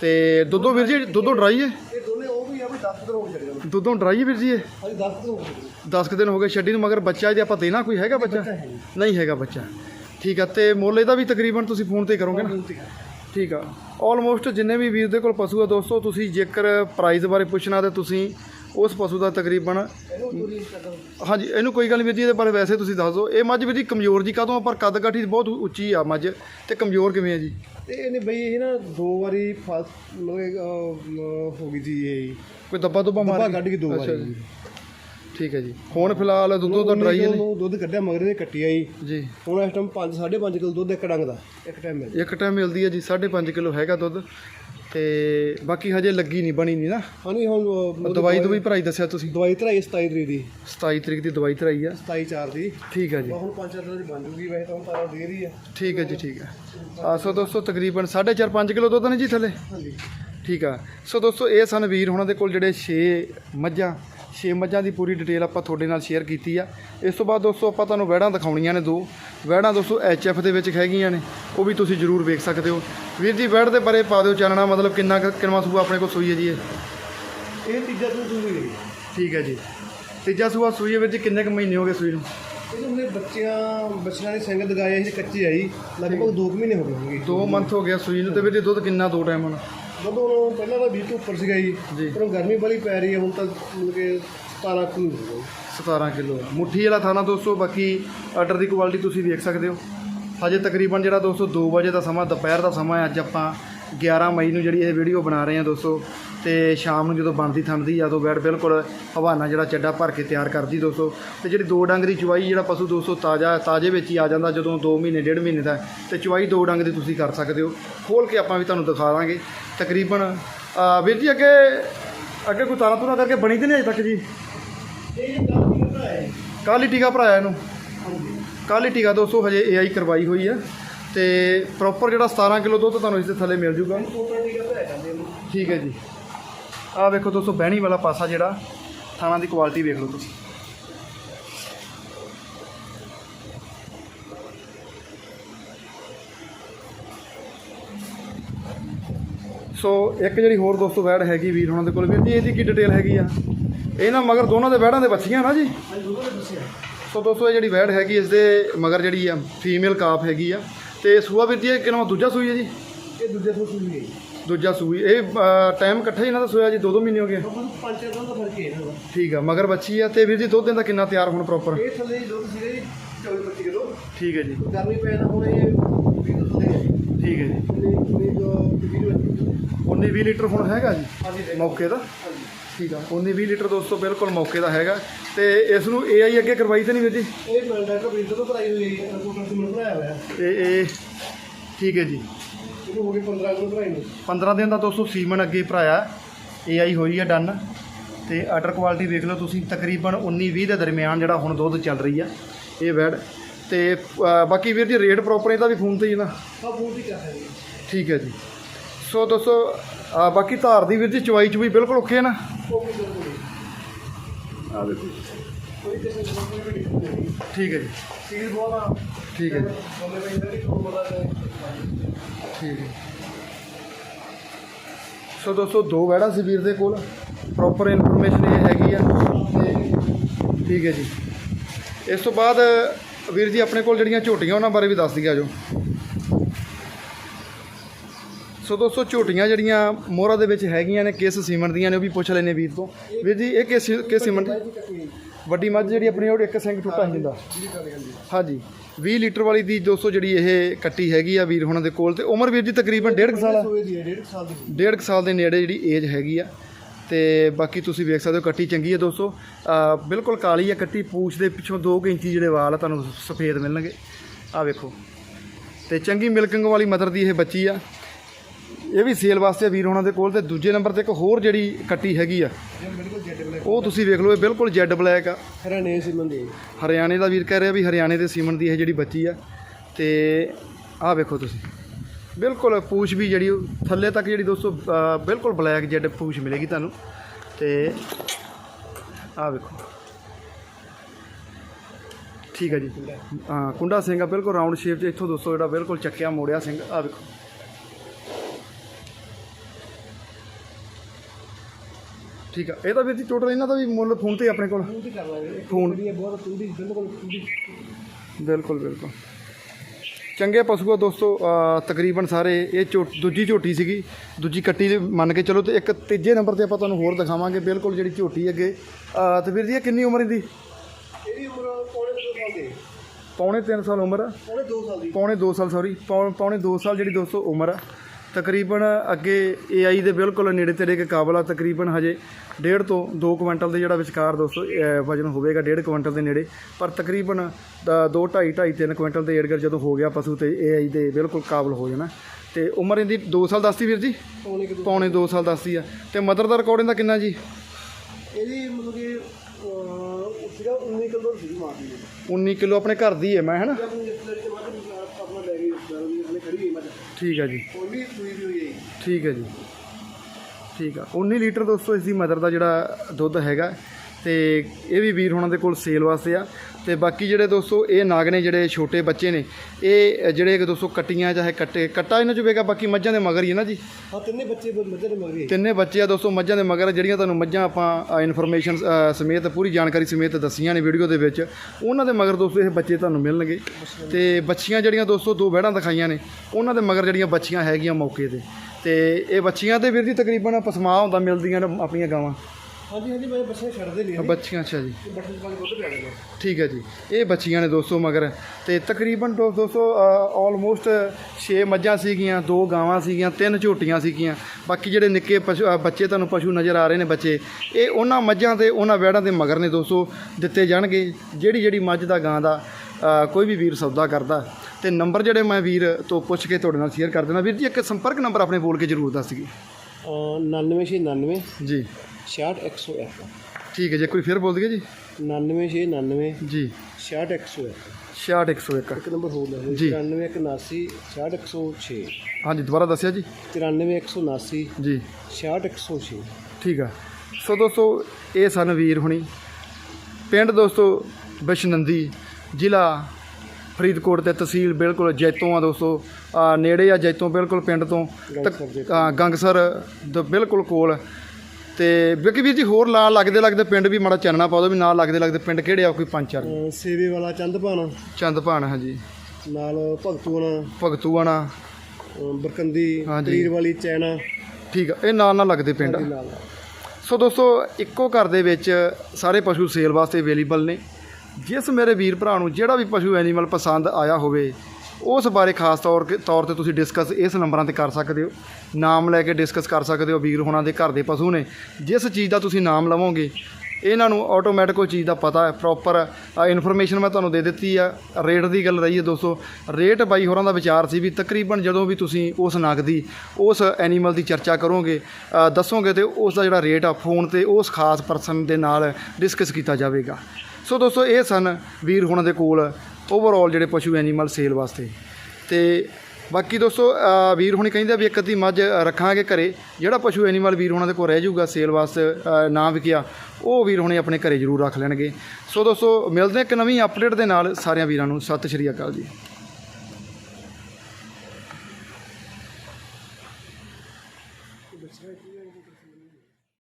ਤੇ ਦੁੱਧੋਂ ਵੀਰ ਜੀ ਦੁੱਧੋਂ ਡਰਾਈ ਹੈ ਇਹ ਦੋਨੇ ਉਹ ਵੀ ਆ ਵੀ 10 ਦਿਨ ਹੋ ਗਏ ਦੁੱਧੋਂ ਡਰਾਈ ਵੀਰ ਜੀ ਇਹ? ਹਾਂਜੀ 10 ਦਿਨ ਹੋ ਗਏ 10 ਕੁ ਦਿਨ ਹੋ ਗਏ ਛੱਡੀ ਨੂੰ ਮਗਰ ਬੱਚਾ ਜੇ ਆਪਾਂ ਦੇਣਾ ਕੋਈ ਹੈਗਾ ਬੱਚਾ? ਨਹੀਂ। ਹੈਗਾ ਬੱਚਾ। ਠੀਕ ਆ ਤੇ ਮੁੱਲ ਇਹਦਾ ਵੀ ਤਕਰੀਬਨ ਤੁਸੀਂ ਫੋਨ ਤੇ ਕਰੋਗੇ ਨਾ? ਠੀਕ ਆ। ਆਲਮੋਸਟ ਜਿੰਨੇ ਵੀ ਵੀਰ ਦੇ ਕੋਲ ਪਸ਼ੂ ਆ ਦੋਸਤੋ ਤੁਸੀਂ ਜੇਕਰ ਪ੍ਰਾਈਸ ਬਾਰੇ ਪੁੱਛਣਾ ਤੇ ਤੁਸੀਂ ਉਸ ਪਸ਼ੂ ਦਾ ਤਕਰੀਬਨ ਹਾਂਜੀ ਇਹਨੂੰ ਕੋਈ ਗੱਲ ਨਹੀਂ ਵੀਰ ਜੀ ਇਹਦੇ ਬਾਰੇ ਵੈਸੇ ਤੁਸੀਂ ਦੱਸ ਦਿਓ। ਇਹ ਮੱਝ ਵੀਰ ਜੀ ਕਮਜ਼ੋਰ ਜੀ ਕਾਹਤੋਂ ਆ? ਪਰ ਕੱਦ ਕਾਠੀ ਬਹੁਤ ਉੱਚੀ ਆ ਮੱਝ। ਤੇ ਕਮਜ਼ੋਰ ਕਿਵੇਂ ਆ ਜੀ? ਤੇ ਇਹਨੇ ਬਈ ਇਹ ਨਾ ਦੋ ਵਾਰੀ ਫਸ ਹੋ ਗਈ ਜੀ ਇਹ। ਕੋਈ ਦੱਬਾ ਦੁੱਬਾ ਮਾਰ ਕੱਢ ਕੇ ਦੋ ਵਾਰੀ। ਜੀ। ਠੀਕ ਹੈ ਜੀ। ਹੁਣ ਫਿਲਹਾਲ ਦੁੱਧੋਂ ਤਾਂ ਡਰਾਈ ਹੈ ਦੁੱਧ ਕੱਢਿਆ ਮਗਰ ਦੇ ਕੱਟੀ ਆਈ ਜੀ। ਹੁਣ ਇਸ ਟਾਈਮ 5 5.5 ਕਿਲੋ ਦੁੱਧ ਇੱਕ ਡੰਗ ਦਾ ਇੱਕ ਟਾਈਮ ਮਿਲ ਇੱਕ ਟਾਈਮ ਮਿਲਦੀ ਹੈ ਜੀ 5.5 ਕਿਲੋ ਹੈਗਾ ਦੁੱਧ। ਤੇ ਬਾਕੀ ਹਜੇ ਲੱਗੀ ਨਹੀਂ ਬਣੀ ਨਹੀਂ ਨਾ। ਹਾਂਜੀ ਹੁਣ ਉਹ- ਦਵਾਈ ਦਵਾਈ ਭਰਾਈ ਦੱਸਿਆ ਤੁਸੀਂ? ਦਵਾਈ ਧਰਾਈ 27 ਤਰੀਕ ਦੀ। 27 ਤਰੀਕ ਦੀ ਦਵਾਈ ਭਰਾਈ ਆ। 27 4 ਦੀ। ਠੀਕ ਹੈ ਜੀ। ਹੁਣ 5-4 ਦਿਨਾਂ ਬਣ ਜੂਗੀ ਵੈਸੇ ਤਾਂ ਤਾਰਾ ਦੇ ਰਹੀ ਆ। ਠੀਕ ਹੈ ਜੀ ਠੀਕ ਹੈ ਆ ਸੋ ਦੋਸਤੋ ਤਕਰੀਬਨ 4.5 5 ਕਿਲੋ ਦੁੱਧ ਨੇ ਜੀ ਥੱਲੇ? ਹਾਂਜੀ। ਠੀਕ ਆ। ਸੋ ਦੋਸਤੋ ਇਹ ਸਨ ਵੀਰ ਹੁਣਾਂ ਦੇ ਕੋਲ ਜਿਹੜੇ 6 ਮੱਝਾਂ 6 ਮੱਝਾਂ ਦੀ ਪੂਰੀ ਡਿਟੇਲ ਆਪਾਂ ਤੁਹਾਡੇ ਨਾਲ ਸ਼ੇਅਰ ਕੀਤੀ ਆ। ਇਸ ਤੋਂ ਬਾਅਦ ਦੋਸਤੋ ਆਪਾਂ ਤੁਹਾਨੂੰ ਵਹਿੜਾਂ ਦਿਖਾਉਣੀਆਂ ਨੇ ਦੋ। ਵਹਿੜਾਂ ਦੋਸਤੋ ਐਫ ਦੇ ਵਿੱਚ ਹੈਗੀਆਂ ਨੇ। ਉਹ ਵੀ ਤੁਸੀਂ ਜ਼ਰੂਰ ਵੇਖ ਸਕਦੇ ਹੋ। ਵੀਰ ਜੀ ਵਹਿੜ ਦੇ ਬਾਰੇ ਪਾ ਦਿਓ ਚਾਨਣਾ ਮਤਲਬ ਕਿੰਨਾ ਕੁ- ਕਿੰਨਵਾਂ ਸੂਆ ਆਪਣੇ ਕੋਲ ਸੂਈ ਹੈ ਜੀ ਇਹ? ਇਹ ਤੀਜਾ ਤੂੰ ਤੂੰ ਗਈ ਠੀਕ ਹੈ ਜੀ। ਤੀਜਾ ਸੂਆ ਸੂਈ ਹੈ ਜੀ ਕਿੰਨੇ ਕੁ ਮਹੀਨੇ ਹੋ ਗਏ ਸੂਈ ਨੂੰ? ਇਹਨੂੰ ਬੱਚਿਆਂ ਬੱਚਿਆਂ ਦੀ ਸੰਗਤ ਦਗਾਇਆ ਸੀ ਕੱਚੀ ਆਈ। ਲਗਭਗ 2 ਮਹੀਨੇ ਹੋ ਗਏ ਹੋਣਗੇ। 2 ਮੰਥ ਹੋ ਗਿਆ ਸੂਈ ਨੂੰ ਤੇ ਵੀਰ ਜੀ ਦੁੱਧ ਕਿੰਨਾ ਦੋ ਟਾਈਮ ਹੁਣ? ਜਦੋਂ ਉਹ ਪਹਿਲਾਂ ਤਾਂ 20 ਤੋਂ ਉੱਪਰ ਸੀਗਾ ਜੀ ਜੀ। ਪਰ ਹੁਣ ਗਰਮੀ ਬੜੀ ਪੈ ਰਹੀ ਹੈ ਹੁਣ ਤਾਂ ਮਤਲਬ ਕਿ 17 ਕਿਲੋ ਹੋ ਗਿਆ 17 ਕਿਲੋ। ਮੁੱਠੀ ਵਾਲਾ ਥਾਣਾ ਦੋਸਤੋ ਬਾਕੀ ਆਰਡਰ ਦੀ ਕੁਆਲਿਟੀ ਤੁਸੀਂ ਵੇਖ ਸਕਦੇ ਹੋ। ਹਜੇ ਤਕਰੀਬਨ ਜਿਹੜਾ ਦੋਸਤੋ 2 ਵਜੇ ਦਾ ਸਮਾਂ ਦੁਪਹਿਰ ਦਾ ਸਮਾਂ ਹੈ ਅੱਜ ਆਪਾਂ 11 ਮਈ ਨੂੰ ਜਿਹੜੀ ਇਹ ਵੀਡੀਓ ਬਣਾ ਰਹੇ ਹਾਂ ਦੋਸਤੋ ਤੇ ਸ਼ਾਮ ਨੂੰ ਜਦੋਂ ਬਣਦੀ ਆ ਤੋਂ ਬੈਡ ਬਿਲਕੁਲ ਹਵਾਨਾ ਜਿਹੜਾ ਚੱਡਾ ਭਰ ਕੇ ਤਿਆਰ ਕਰਦੀ ਦੋਸਤੋ। ਤੇ ਜਿਹੜੀ ਦੋ ਡੰਗ ਦੀ ਚੁਆਈ ਜਿਹੜਾ ਪਸ਼ੂ ਦੋਸਤੋ ਤਾਜ਼ਾ ਤਾਜ਼ੇ ਵਿੱਚ ਹੀ ਆ ਜਾਂਦਾ ਜਦੋਂ 2 ਮਹੀਨੇ ਡੇਢ ਮਹੀਨੇ ਦਾ ਤੇ ਚੁਆਈ ਦੋ ਡੰਗ ਦੀ ਤੁਸੀਂ ਕਰ ਸਕਦੇ ਹੋ। ਖੋਲ ਕੇ ਆਪਾਂ ਵੀ ਤੁਹਾਨੂੰ ਦਿਖਾ ਦਾਂਗੇ। ਤਕਰੀਬਨ ਵੀਰ ਜੀ ਅੱਗੇ ਅੱਗੇ ਕੋਈ ਤਾਰਾ ਤੁਰਾ ਕਰਕੇ ਬਣੀ ਤੇ ਨਹੀਂ ਅਜੇ ਤੱਕ ਜੀ? ਹੈ ਹੀ ਟੀਕਾ ਭਰਾਇਆ ਇਹਨੂੰ। ਕੱਲ੍ਹ ਹੀ ਟੀਕਾ ਦੋਸਤੋ ਹਜੇ ਏਆਈ ਕਰਵਾਈ ਹੋਈ ਆ। ਤੇ ਪ੍ਰੋਪਰ ਜਿਹੜਾ 17 ਕਿਲੋ ਦੁੱਧ ਤੁਹਾਨੂੰ ਇਸ ਦੇ ਥੱਲੇ ਮਿਲ ਜੂਗਾ। ਠੀਕ ਹੈ ਜੀ। ਆਹ ਵੇਖੋ ਦੋਸਤੋ ਬਹਿਣੀ ਵਾਲਾ ਪਾਸਾ ਜਿਹੜਾ ਥਾਣਾ ਦੀ ਕੁਆਲਿਟੀ ਵੇਖ ਲਓ ਤੁਸੀਂ। ਸੋ ਇੱਕ ਜਿਹੜੀ ਹੋਰ ਦੋਸਤੋ ਵੈੜ ਹੈਗੀ ਵੀਰ ਹੁਣਾਂ ਦੇ ਕੋਲ ਵੀਰ ਜੀ ਇਹਦੀ ਕੀ ਡਿਟੇਲ ਹੈਗੀ ਆ? ਇਹਨਾਂ ਮਗਰ ਦੋਨਾਂ ਦੇ ਵੈੜਾਂ ਦੇ ਬੱਚੀਆਂ ਨਾ ਜੀ। ਨੇ ਸੋ ਦੋਸਤੋ ਇਹ ਜਿਹੜੀ ਵੈੜ ਹੈਗੀ ਇਸ ਦੇ ਮਗਰ ਜਿਹੜੀ ਆ ਫੀਮੇਲ ਕਾਫ ਹੈਗੀ ਆ। ਤੇ ਸੂਆ ਵੀਰ ਜੀ ਇਹ ਕਿਨਵਾ ਦੂਜਾ ਸੂਈ ਹੈ ਜੀ? ਇਹ ਦੂਜੇ ਤੋਂ ਸੂਈ ਹੈ ਦੂਜਾ ਸੂਈ। ਇਹ ਟਾਈਮ ਇਕੱਠਾ ਹੀ ਇਹਨਾਂ ਦਾ ਸੋਇਆ ਜੀ ਦੋ ਦੋ ਮਹੀਨੇ ਹੋ ਗਏ। ਪੰਜ ਦਿਨ ਦਾ ਫ਼ਰਕ ਹੈ ਇਹਨਾਂ ਦਾ। ਠੀਕ ਆ ਮਗਰ ਬੱਚੀ ਆ ਤੇ ਵੀਰ ਜੀ ਦੁੱਧ ਦਿਨ ਦਾ ਕਿੰਨਾ ਤਿਆਰ ਹੁਣ ਪ੍ਰੋਪਰ ਇਹ ਥੱਲੇ ਦੁੱਧ ਸੀਗਾ ਜੀ 24 25 ਕਿਲੋ। ਠੀਕ ਹੈ ਜੀ। ਗਰਮੀ ਪੈ ਨਾ ਹੁਣ ਇਹ 20 ਤੋਂ ਥੱਲੇ ਹੈ ਜੀ। ਠੀਕ ਹੈ ਜੀ। ਉਨੀ ਉਨੀ ਤੋਂ 20 ਵਿੱਚ 19 20 ਲੀਟਰ ਹੁਣ ਹੈਗਾ ਜੀ ਮੌਕੇ ਦਾ? ਠੀਕ ਆ। 19 20 ਲੀਟਰ ਦੋਸਤੋ ਬਿਲਕੁਲ ਮੌਕੇ ਦਾ ਹੈਗਾ। ਤੇ ਇਸ ਨੂੰ ਏਆਈ ਅੱਗੇ ਕਰਵਾਈ ਤੇ ਨਹੀਂ ਵੀਰ ਜੀ? ਇਹ ਮੈਂ ਡਾਕਟਰ ਪ੍ਰਿੰਟ ਤੋਂ ਭਰਾਈ ਹੋਈ ਹੈ ਰਿਪੋਰਟ ਤੋਂ ਹੋਇਆ। ਇਹ ਇਹ ਠੀਕ ਹੈ ਜੀ। ਇਹਨੂੰ ਹੋ ਗਏ 15 ਕਿਲੋ ਭਰਾਈ ਨੂੰ। 15 ਦਿਨ ਦਾ ਦੋਸਤੋ ਸੀਮਨ ਅੱਗੇ ਭਰਾਇਆ। ਏਆਈ ਹੋਈ ਹੈ ਡਨ। ਤੇ ਆਰਡਰ ਕੁਆਲਿਟੀ ਵੇਖ ਲਓ ਤੁਸੀਂ ਤਕਰੀਬਨ 19 20 ਦੇ ਦਰਮਿਆਨ ਜਿਹੜਾ ਹੁਣ ਦੁੱਧ ਚੱਲ ਰਹੀ ਆ। ਇਹ ਵੈੜ। ਤੇ ਬਾਕੀ ਵੀਰ ਜੀ ਰੇਟ ਪ੍ਰੋਪਰ ਇਹਦਾ ਵੀ ਫੋਨ ਤੇ ਹੀ ਨਾ? ਹੀ ਕਰ ਹੈ ਜੀ। ਠੀਕ ਹੈ ਜੀ। ਸੋ ਦੋਸਤੋ ਅ, ਬਾਕੀ ਧਾਰ ਦੀ ਵੀਰ ਜੀ ਚਵਾਈ ਚੁਈ ਬਿਲਕੁਲ ਓਕੇ ਹੈ ਨਾ? ਉਹ ਬਿਲਕੁਲ ਆ ਦੇਖੋ ਠੀਕ ਹੈ ਜੀ। ਸੀਲ ਬਹੁਤ ਆ ਠੀਕ ਹੈ ਜੀ। ਠੀਕ ਹੈ ਸੋ ਦੋਸਤੋ ਦੋ ਵੈੜਾ ਸੀ ਵੀਰ ਦੇ ਕੋਲ। ਪ੍ਰੋਪਰ ਇਨਫੋਰਮੇਸ਼ਨ ਇਹ ਹੈਗੀ ਆ। ਤੇ ਠੀਕ ਹੈ ਜੀ। ਇਸ ਤੋਂ ਬਾਅਦ ਵੀਰ ਜੀ ਆਪਣੇ ਕੋਲ ਜਿਹੜੀਆਂ ਝੋਟੀਆਂ ਉਹਨਾਂ ਬਾਰੇ ਵੀ ਦੱਸ ਦਿਆ ਜੋ। ਸੋ ਦੋਸਤੋ, ਝੋਟੀਆਂ ਜਿਹੜੀਆਂ ਮੋਹਰਾ ਦੇ ਵਿੱਚ ਹੈਗੀਆਂ ਨੇ, ਕਿਸ ਸੀਮਨ ਦੀਆਂ ਨੇ ਉਹ ਵੀ ਪੁੱਛ ਲੈਨੇ ਵੀਰ ਤੋਂ। ਵੀਰ ਜੀ, ਇਹ ਕਿਸ ਕਿਸ ਸੀਮਨ ਦੀ ਵੱਡੀ ਮੱਝ ਜਿਹੜੀ ਆਪਣੀ, ਉਹ ਇੱਕ ਸਿੰਘ ਟੁੱਟਾ ਹੁੰਦਾ ਹਾਂਜੀ। 20 ਲੀਟਰ ਵਾਲੀ ਦੀ ਦੋਸਤੋ ਜਿਹੜੀ ਇਹ ਕੱਟੀ ਹੈਗੀ ਆ ਵੀਰ ਹੁਣਾਂ ਦੇ ਕੋਲ ਤੇ ਉਮਰ ਵੀਰ ਜੀ ਤਕਰੀਬਨ 1.5 ਸਾਲ ਆ ਸੋਏ ਦੀ ਹੈ ਡੇਢ ਕੁ ਸਾਲ ਡੇਢ ਕੁ ਸਾਲ ਦੇ ਨੇੜੇ ਜਿਹੜੀ ਏਜ ਹੈਗੀ ਆ। ਤੇ ਬਾਕੀ ਤੁਸੀਂ ਵੇਖ ਸਕਦੇ ਹੋ ਕੱਟੀ ਚੰਗੀ ਹੈ ਦੋਸਤੋ। ਬਿਲਕੁਲ ਕਾਲੀ ਆ ਕੱਟੀ, ਪੂਛ ਦੇ ਪਿੱਛੋਂ 2 ਇੰਚੀ ਜਿਹੜੇ ਵਾਲ ਆ, ਤੁਹਾਨੂੰ ਸਫੇਦ ਮਿਲਣਗੇ। ਆ ਵੇਖੋ। ਤੇ ਚੰਗੀ ਮਿਲਕਿੰਗ ਵਾਲੀ ਮਦਰ ਦੀ ਇਹ ਬੱਚੀ ਆ। ਇਹ ਵੀ ਸੇਲ ਵਾਸਤੇ ਆ ਵੀਰ ਹੋਣਾ ਦੇ ਕੋਲ ਤੇ ਦੂਜੇ ਨੰਬਰ ਤੇ ਇੱਕ ਹੋਰ ਜਿਹੜੀ ਕੱਟੀ ਹੈਗੀ ਆ। ਉਹ ਤੁਸੀਂ ਵੇਖ ਲਓ ਇਹ ਬਿਲਕੁਲ ਜੈਡ ਬਲੈਕ ਆ। ਹਰਾਨੇ ਸੀ ਮੰਦੀ ਹਰਿਆਣੇ ਦਾ ਵੀਰ ਕਹਿ ਰਿਹਾ ਵੀ ਹਰਿਆਣੇ ਦੇ ਸੀਮਨ ਦੀ ਇਹ ਜਿਹੜੀ ਬੱਚੀ ਆ। ਤੇ ਆਹ ਵੇਖੋ ਤੁਸੀਂ। ਬਿਲਕੁਲ ਪੂਛ ਵੀ ਜਿਹੜੀ ਥੱਲੇ ਤੱਕ ਜਿਹੜੀ ਦੋਸਤੋ ਬਿਲਕੁਲ ਬਲੈਕ ਜੈਡ ਪੂਛ ਮਿਲੇਗੀ ਤੁਹਾਨੂੰ। ਤੇ ਆਹ ਵੇਖੋ। ਠੀਕ ਹੈ ਜੀ। ਹਾਂ ਕੁੰਡਾ ਸਿੰਘ ਆ ਬਿਲਕੁਲ ਰਾਉਂਡ ਸ਼ੇਪ 'ਚ ਇੱਥੋਂ ਦੋਸਤੋ ਜਿਹੜਾ ਬਿਲਕੁਲ ਚੱਕਿਆ ਮੋੜਿਆ ਸਿੰਘ ਆਹ ਵੇਖੋ। ਠੀਕ ਆ। ਇਹ ਤਾਂ ਵੀਰ ਜੀ ਟੋਟਲ ਇਹਨਾਂ ਦਾ ਵੀ ਮੁੱਲ ਫੋਨ ਤੇ ਹੀ ਆਪਣੇ ਕੋਲ। ਕਰ ਲਾਂਗੇ ਫੋਨ ਹੈ ਬਹੁਤ ਹੀ ਬਿਲਕੁਲ ਹੀ ਬਿਲਕੁਲ ਬਿਲਕੁਲ। ਚੰਗੇ ਪਸ਼ੂ ਆ ਦੋਸਤੋ ਤਕਰੀਬਨ ਸਾਰੇ ਇਹ ਦੂਜੀ ਝੋਟੀ ਸੀਗੀ। ਦੂਜੀ ਕੱਟੀ ਦੇ ਮੰਨ ਕੇ ਚਲੋ ਤੇ ਇੱਕ ਤੀਜੇ ਨੰਬਰ ਤੇ ਆਪਾਂ ਤੁਹਾਨੂੰ ਹੋਰ ਦਿਖਾਵਾਂਗੇ ਬਿਲਕੁਲ ਜਿਹੜੀ ਝੋਟੀ ਅੱਗੇ। ਤੇ ਵੀਰ ਜੀ ਇਹ ਕਿੰਨੀ ਉਮਰ ਇਹਦੀ? ਇਹਦੀ ਉਮਰ ਪੌਣੇ 2 ਸਾਲ ਦੀ। ਪੌਣੇ 3 ਸਾਲ ਉਮਰ ਆ? ਪੌਣੇ 2 ਸਾਲ ਦੀ। ਪੌਣੇ 2 ਸਾਲ ਸੌਰੀ ਪੌਣੇ 2 ਸਾਲ ਜਿਹੜੀ ਦੋਸਤੋ ਉਮਰ ਆ। ਤਕਰੀਬਨ ਅੱਗੇ AI ਦੇ ਬਿਲਕੁਲ ਨੇੜੇ ਤੇੜੇ ਕੇ ਕਾਬਲ ਆ ਤਕਰੀਬਨ ਹਜੇ ਡੇਢ ਤੋਂ 2 ਕੁਇੰਟਲ ਦੇ ਜਿਹੜਾ ਵਿਚਕਾਰ ਦੋਸਤੋ ਵਜਨ ਹੋਵੇਗਾ ਡੇਢ ਕੁਇੰਟਲ ਦੇ ਨੇੜੇ। ਪਰ ਤਕਰੀਬਨ 2 2.5 2.5 3 ਕੁਇੰਟਲ ਦੇ ਏੜਗਰ ਜਦੋਂ ਹੋ ਗਿਆ ਪਸ਼ੂ ਤੇ AI ਦੇ ਬਿਲਕੁਲ ਕਾਬਲ ਹੋ ਜਾਣਾ। ਤੇ ਉਮਰ ਇਹਦੀ 2 ਸਾਲ ਦੱਸਦੀ ਵੀਰ ਜੀ? ਪੌਣੇ ਕਿ ਪੌਣੇ 2 ਸਾਲ ਦੱਸਦੀ ਆ। ਤੇ ਮਦਰ ਦਾ ਰਿਕਾਰਡ ਇਹਦਾ ਕਿੰਨਾ ਜੀ? ਇਹਦੀ ਮਤਲਬ ਕਿ ਸੀਗਾ 19 ਕਿਲੋ ਸੀ ਮਾਂ ਦੀ। 19 ਕਿਲੋ ਆਪਣੇ ਘਰ ਦੀ ਹੈ ਮੈਂ ਹਨਾ ਤੇ ਆਪਣੀ ਰਿਸ਼ਤੇਦਾਰੀ ਦੇ ਬਾਅਦ ਆਪਣਾ ਲੈ ਗਈ ਰਿਸ਼ਤੇਦਾਰਾਂ ਦੀ ਆਪਣੇ ਖੜੀ ਹੋਈ ਮੱਝ ਠੀਕ ਹੈ ਜੀ। ਉਹ ਵੀ ਸੂਈ ਵੀ ਹੋਈ ਹੈ ਠੀਕ ਹੈ ਜੀ। ਠੀਕ ਆ। 19 ਲੀਟਰ ਦੋਸਤੋ ਇਸ ਦੀ ਮਦਰ ਦਾ ਜਿਹੜਾ ਦੁੱਧ ਹੈਗਾ ਤੇ ਇਹ ਵੀ ਵੀਰ ਹੋਣਾ ਦੇ ਕੋਲ ਸੇਲ ਵਾਸਤੇ ਆ। ਤੇ ਬਾਕੀ ਜਿਹੜੇ ਦੋਸਤੋ ਇਹ ਨਾਗ ਨੇ ਜਿਹੜੇ ਛੋਟੇ ਬੱਚੇ ਨੇ ਇਹ ਜਿਹੜੇ ਕਿ ਦੋਸਤੋ ਕੱਟੀਆਂ ਚਾਹੇ ਕੱਟੇ ਕੱਟਾ ਇਹਨਾਂ ਚ ਵੇਗਾ ਬਾਕੀ ਮੱਝਾਂ ਦੇ ਮਗਰ ਹੀ ਹੈ ਨਾ ਜੀ? ਹਾਂ ਤਿੰਨੇ ਬੱਚੇ ਮੱਝਾਂ ਦੇ ਮਗਰੇ ਤਿੰਨੇ ਬੱਚੇ ਆ ਦੋਸਤੋ ਮੱਝਾਂ ਦੇ ਮਗਰ ਜਿਹੜੀਆਂ ਤੁਹਾਨੂੰ ਮੱਝਾਂ ਆਪਾਂ ਇਨਫੋਰਮੇਸ਼ਨ ਸਮੇਤ ਪੂਰੀ ਜਾਣਕਾਰੀ ਸਮੇਤ ਦੱਸੀਆਂ ਨੇ ਵੀਡੀਓ ਦੇ ਵਿੱਚ। ਉਹਨਾਂ ਦੇ ਮਗਰ ਦੋਸਤੋ ਇਹ ਬੱਚੇ ਤੁਹਾਨੂੰ ਮਿਲਣਗੇ। ਤੇ ਬੱਚੀਆਂ ਜਿਹੜੀਆਂ ਦੋਸਤੋ ਦੋ ਵਹਿੜਾਂ ਦਿਖਾਈਆਂ ਨੇ ਉਹਨਾਂ ਦੇ ਮਗਰ ਜਿਹੜੀਆਂ ਬੱਚੀਆਂ ਹੈਗੀਆਂ ਮੌਕੇ ਤੇ। ਤੇ ਇਹ ਬੱਚੀਆਂ ਤੇ ਵੀਰ ਜੀ ਤਕਰੀਬਨ ਪਸਮਾ ਹੁੰਦਾ ਮਿਲਦੀਆਂ ਨੇ ਆਪਣੀਆਂ ਗਾਵਾਂ। ਹਾਂਜੀ ਹਾਂਜੀ ਮੈਂ ਬੱਚੇ ਛੱਡਦੇ ਨਹੀਂ ਬੱਚੀਆਂ ਅੱਛਾ ਜੀ। ਦੁੱਧ ਠੀਕ ਹੈ ਜੀ। ਇਹ ਬੱਚੀਆਂ ਨੇ ਦੋਸਤੋ ਮਗਰ। ਤੇ ਤਕਰੀਬਨ ਦੋ- ਦੋਸਤੋ ਆਲਮੋਸਟ 6 ਮੱਝਾਂ ਸੀਗੀਆਂ ਦੋ ਗਾਵਾਂ ਸੀਗੀਆਂ ਤਿੰਨ ਝੋਟੀਆਂ ਸੀਗੀਆਂ। ਬਾਕੀ ਜਿਹੜੇ ਨਿੱਕੇ ਪਸ਼ੂ ਅ, ਬੱਚੇ ਤੁਹਾਨੂੰ ਪਸ਼ੂ ਨਜ਼ਰ ਆ ਰਹੇ ਨੇ ਬੱਚੇ ਇਹ ਉਹਨਾਂ ਮੱਝਾਂ ਤੇ ਉਹਨਾਂ ਵੈੜਾਂ ਦੇ ਮਗਰ ਨੇ ਦੋਸਤੋ ਦਿੱਤੇ ਜਾਣਗੇ। ਜਿਹੜੀ ਜਿਹੜੀ ਮੱਝ ਦਾ ਗਾਂ ਦਾ ਅ, ਕੋਈ ਵੀ ਵੀਰ ਸੌਦਾ ਕਰਦਾ। ਤੇ ਨੰਬਰ ਜਿਹੜੇ ਮੈਂ ਵੀਰ ਤੋਂ ਪੁੱਛ ਕੇ ਤੁਹਾਡੇ ਨਾਲ ਸ਼ੇਅਰ ਕਰ ਦੇਣਾ ਵੀਰ ਜੀ ਇੱਕ ਸੰਪਰਕ ਨੰਬਰ ਆਪਣੇ ਬੋਲ ਕੇ ਜ਼ਰੂਰ ਦੱਸ ਦਿਓ 9999 ਜੀ। 66101 ਠੀਕ ਹੈ ਜੀ ਇੱਕ ਵਾਰੀ ਫਿਰ ਬੋਲ ਦਈਏ ਜੀ। 9999 ਜੀ। 66101 66101 ਇੱਕ। ਨੰਬਰ ਹੋਰ ਲੈ ਜੀ। 9179 66106 ਹਾਂਜੀ ਦੁਬਾਰਾ ਦੱਸਿਆ ਜੀ। 93179 ਜੀ। 66106 ਠੀਕ ਆ। ਸੋ ਦੋਸਤੋ ਇਹ ਸਨ ਵੀਰ ਹੁਣੀ। ਪਿੰਡ ਦੋਸਤੋ ਬਿਸ਼ਨੰਦੀ ਜ਼ਿਲ੍ਹਾ ਫਰੀਦਕੋਟ ਤੇ ਤਹਿਸੀਲ ਬਿਲਕੁਲ ਜੈਤੋਂ ਆ ਦੋਸਤੋ। ਆ ਨੇੜੇ ਆ ਜੈਤੋਂ ਬਿਲਕੁਲ ਪਿੰਡ ਤੋਂ। ਗੰਗਸਰ ਦੇ ਬਿਲਕੁਲ ਕੋਲ। ਤੇ ਬਾਕੀ ਵੀਰ ਜੀ ਹੋਰ ਨਾਲ ਲੱਗਦੇ ਲੱਗਦੇ ਪਿੰਡ ਵੀ ਮਾੜਾ ਚਾਨਣਾ ਪਾ ਦਿਓ ਵੀ ਨਾਲ ਲੱਗਦੇ ਲੱਗਦੇ ਪਿੰਡ ਕਿਹੜੇ ਆ ਕੋਈ ਪੰਜ ਚਾਰ? ਅਹ ਸੇਵੇ ਵਾਲਾ ਚੰਦਪਾਣਾ ਚੰਦਪਾਣ ਹਾਂਜੀ। ਨਾਲ ਭਗਤੂਆਣਾ। ਭਗਤੂਆਣਾ। ਅਹ ਬਰਕੰਦੀ ਹਾਂਜੀ। ਵਾਲੀ ਚੈਨਾ। ਠੀਕ ਆ ਇਹ ਨਾਲ ਨਾਲ ਲੱਗਦੇ ਪਿੰਡ। ਆ। ਨਾਲ ਸੋ ਦੋਸਤੋ ਇੱਕੋ ਘਰ ਦੇ ਵਿੱਚ ਸਾਰੇ ਪਸ਼ੂ ਸੇਲ ਵਾਸਤੇ ਅਵੇਲੇਬਲ ਨੇ। ਜਿਸ ਮੇਰੇ ਵੀਰ ਭਰਾ ਨੂੰ ਜਿਹੜਾ ਵੀ ਪਸ਼ੂ ਐਨੀਮਲ ਪਸੰਦ ਆਇਆ ਹੋਵੇ ਉਸ ਬਾਰੇ ਖਾਸ ਤੌਰ ਕੇ ਤੌਰ ਤੇ ਤੁਸੀਂ ਡਿਸਕਸ ਇਸ ਨੰਬਰਾਂ ਤੇ ਕਰ ਸਕਦੇ ਹੋ। ਨਾਮ ਲੈ ਕੇ ਡਿਸਕਸ ਕਰ ਸਕਦੇ ਹੋ ਵੀਰ ਹੋਣਾ ਦੇ ਘਰ ਦੇ ਪਸ਼ੂ ਨੇ। ਜਿਸ ਚੀਜ਼ ਦਾ ਤੁਸੀਂ ਨਾਮ ਲਵੋਗੇ, ਇਹਨਾਂ ਨੂੰ ਆਟੋਮੈਟਿਕ ਉਹ ਚੀਜ਼ ਦਾ ਪਤਾ ਹੈ ਪ੍ਰੋਪਰ ਇਨਫੋਰਮੇਸ਼ਨ ਮੈਂ ਤੁਹਾਨੂੰ ਦੇ ਦਿੱਤੀ ਆ। ਰੇਟ ਦੀ ਗੱਲ ਰਹੀ ਹੈ ਦੋਸਤੋ ਰੇਟ ਬਾਈ ਹੋਰਾਂ ਦਾ ਵਿਚਾਰ ਸੀ ਵੀ ਤਕਰੀਬਨ ਜਦੋਂ ਵੀ ਤੁਸੀਂ ਉਸ ਨਗ ਦੀ, ਉਸ ਐਨੀਮਲ ਦੀ ਚਰਚਾ ਕਰੋਗੇ ਦੱਸੋਗੇ ਤੇ ਉਸ ਦਾ ਜਿਹੜਾ ਰੇਟ ਆ ਫੋਨ ਤੇ ਉਸ ਖਾਸ ਪਰਸਨ ਦੇ ਨਾਲ ਡਿਸਕਸ ਕੀਤਾ ਜਾਵੇਗਾ। ਸੋ ਦੋਸਤੋ, ਇਹ ਸਨ ਵੀਰ ਹੋਣਾ ਦੇ ਕੋਲ ਓਵਰਆਲ ਜਿਹੜੇ ਪਸ਼ੂ ਐਨੀਮਲ ਸੇਲ ਵਾਸਤੇ। ਤੇ ਬਾਕੀ ਦੋਸਤੋ ਵੀਰ ਹੁਣੀ ਕਹਿੰਦੇ ਵੀ ਇੱਕ ਅੱਧੀ ਮੱਝ ਰੱਖਾਂਗੇ ਘਰੇ। ਜਿਹੜਾ ਪਸ਼ੂ ਐਨੀਮਲ ਵੀਰ ਹੋਣਾ ਦੇ ਕੋਲ ਰਹਿ ਜਾਊਗਾ ਸੇਲ ਵਾਸਤੇ ਅ, ਨਾ ਵਿਕਿਆ ਉਹ ਵੀਰ ਹੁਣੇ ਆਪਣੇ ਘਰੇ ਜ਼ਰੂਰ ਰੱਖ ਲੈਣਗੇ। ਸੋ ਦੋਸਤੋ ਮਿਲਦੇ ਹਾਂ ਇੱਕ ਨਵੀਂ ਅਪਡੇਟ ਦੇ ਨਾਲ ਸਾਰਿਆਂ ਵੀਰਾਂ ਨੂੰ। ਸਤਿ ਸ਼੍ਰੀ ਅਕਾਲ ਜੀ।